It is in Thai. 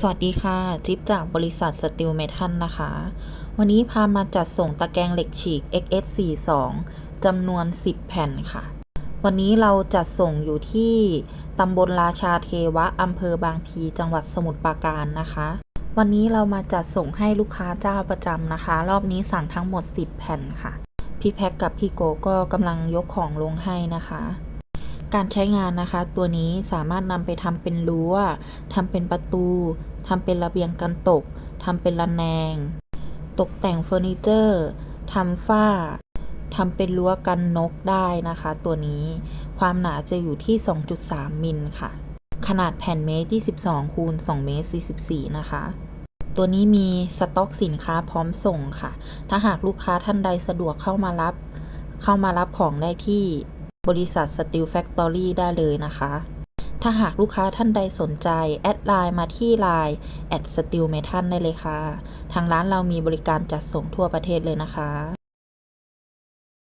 สวัสดีค่ะ จิ๊บจากบริษัทสติลเมทัลนะคะ วันนี้พามาจัดส่งตะแกรงเหล็กฉีก XS42 จำนวน 10 แผ่นค่ะ วันนี้เราจัดส่งอยู่ที่ตำบลราชาเทวะอำเภอบางพีจังหวัดสมุทรปราการนะคะ วันนี้เรามาจัดส่งให้ลูกค้าเจ้าประจำนะคะ รอบนี้สั่งทั้งหมด 10 แผ่นค่ะ พี่แพ็กกับพี่โกก็กำลังยกของลงให้นะคะ การใช้งานนะคะ ตัวนี้สามารถนำไปทำเป็นรั้วทำเป็นประตูทำเป็นระเบียงกันตกทำเป็นระแนง ตกแต่งเฟอร์นิเจอร์ทำฝ้าทำเป็นรั้วกันนกได้นะคะ ตัวนี้ความหนาจะอยู่ที่ 2.3 มิลค่ะ ขนาดแผ่นเมตร 22 คูณ2เมตร 44 นะคะ ตัวนี้มีสต็อกสินค้าพร้อมส่งค่ะ ถ้าหากลูกค้าท่านใดสะดวกเข้ามารับ เข้ามารับของได้ที่ บริษัท Steel Factory ได้เลยนะคะ ถ้าหากลูกค้าท่านใดสนใจ แอดไลน์มาที่ Line แอด Steel Metal ได้เลยค่ะ ทางร้านเรามีบริการจัดส่งทั่วประเทศเลยนะคะ